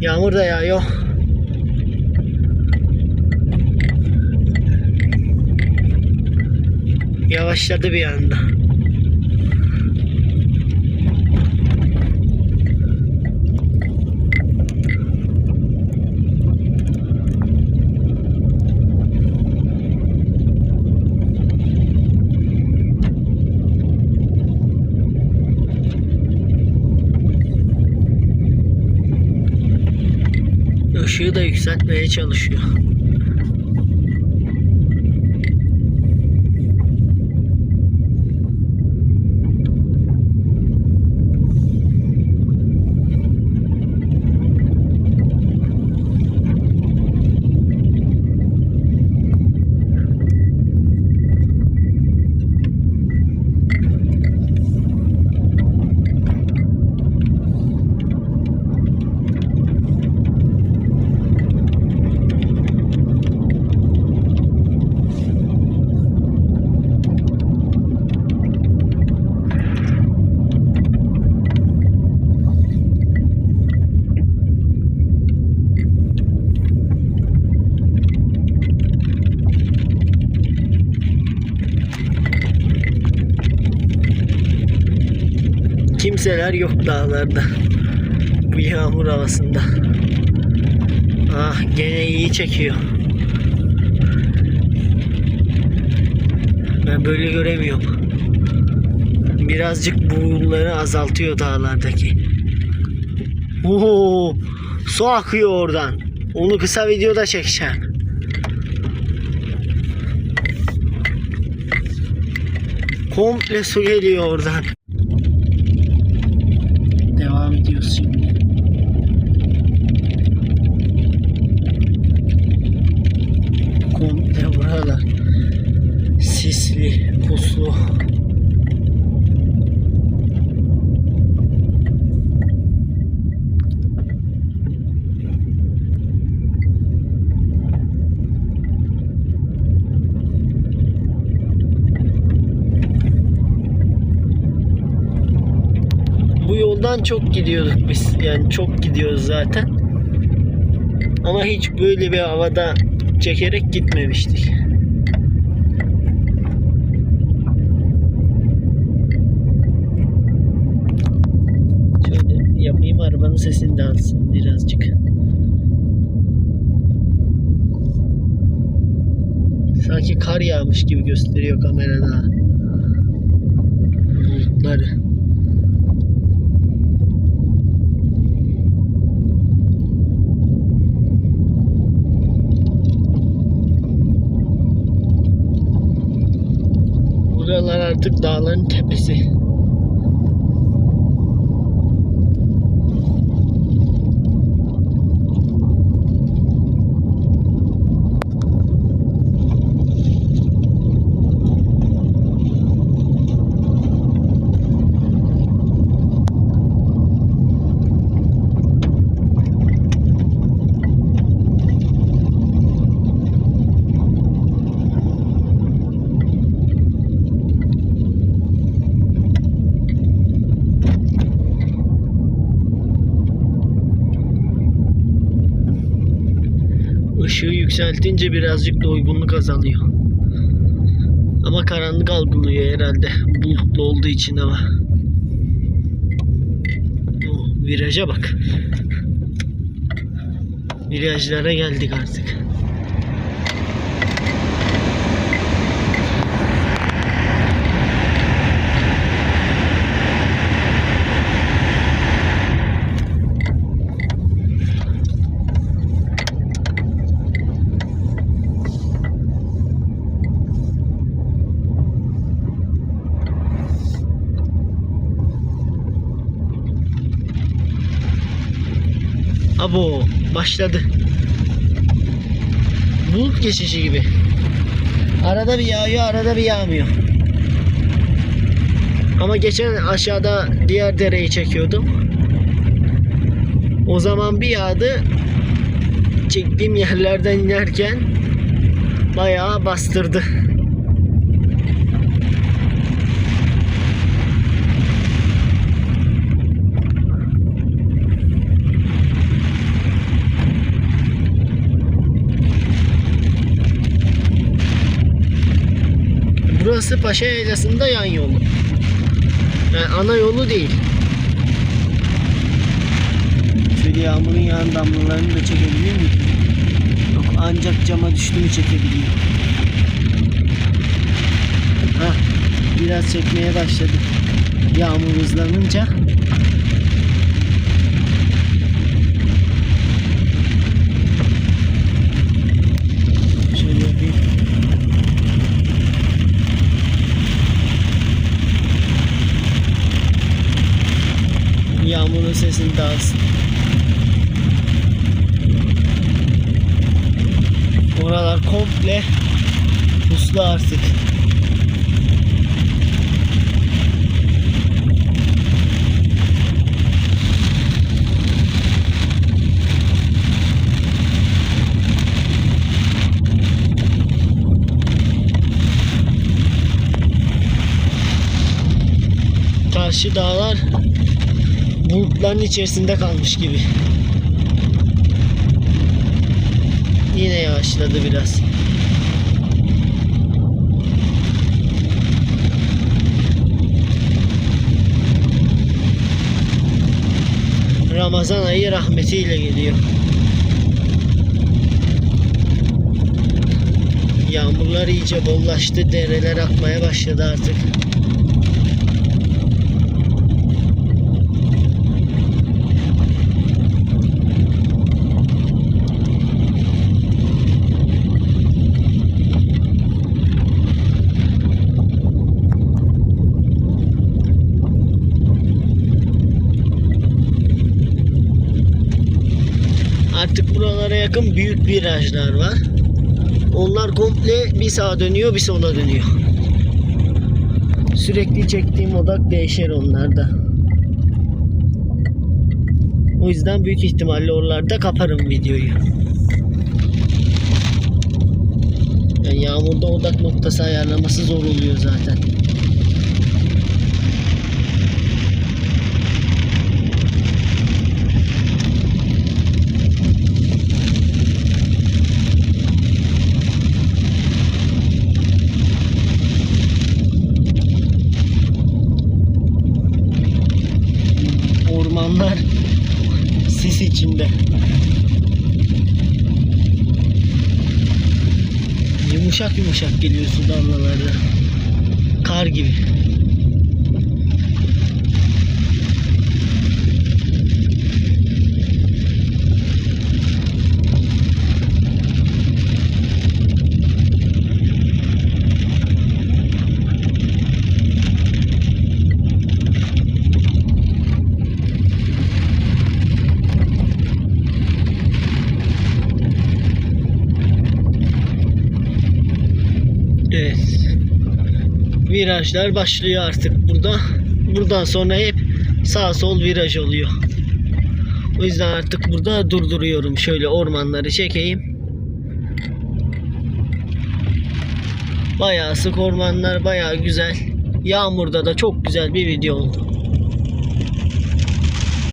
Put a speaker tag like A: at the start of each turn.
A: Yağmur da yağıyor. Yavaşladı bir anda. Işığı da yükseltmeye çalışıyor. Kimseler yok dağlarda. Bu yağmur havasında. Ah gene iyi çekiyor. Ben böyle göremiyorum. Birazcık buğuları azaltıyor dağlardaki. Oo, su akıyor oradan. Onu kısa videoda çekeceğim. Komple su geliyor oradan. Devam ediyoruz şimdi. Komple buralar sisli, puslu. Bu yoldan çok gidiyorduk biz. Yani çok gidiyoruz zaten. Ama hiç böyle bir havada çekerek gitmemiştik. Şöyle yapayım arabanın sesini de alsın birazcık. Sanki kar yağmış gibi gösteriyor kamerada. Bulutları. Buralar artık dağların tepesi. Yükseltince birazcık doygunluk azalıyor. Ama karanlık algılıyor herhalde. Bulutlu olduğu için ama. Oh, viraja bak. Virajlara geldik artık. Abo başladı. Bulut geçişi gibi. Arada bir yağıyor, arada bir yağmıyor. Ama geçen aşağıda diğer dereyi çekiyordum. O zaman bir yağdı. Çektiğim yerlerden inerken bayağı bastırdı. Burası Paşa Yaylası'nda yan yolu. Yani ana yolu değil. Şöyle yağmurun yağan damlalarını da çekebilir miyim? Yok ancak cama düştü mü çekebiliyor. Hah, biraz çekmeye başladı. Yağmur hızlanınca. Şöyle yapayım. Sesini dağılsın. Oralar komple puslu artık. Karşı dağlar bulutların içerisinde kalmış gibi. Yine yavaşladı biraz. Ramazan ayı rahmetiyle geliyor. Yağmurlar iyice bollaştı, dereler akmaya başladı artık. Yakın büyük virajlar var. Onlar komple bir sağa dönüyor bir sola dönüyor. Sürekli çektiğim odak değişir onlarda. O yüzden büyük ihtimalle oralarda kaparım videoyu. Yani yağmurda odak noktası ayarlaması zor oluyor zaten. Ormanlar sis içinde. Yumuşak yumuşak geliyor su damlaları. Kar gibi. Virajlar başlıyor artık burada. Buradan sonra hep sağ sol viraj oluyor. O yüzden artık burada durduruyorum. Şöyle ormanları çekeyim. Bayağı sık ormanlar, bayağı güzel. Yağmurda da çok güzel bir video oldu.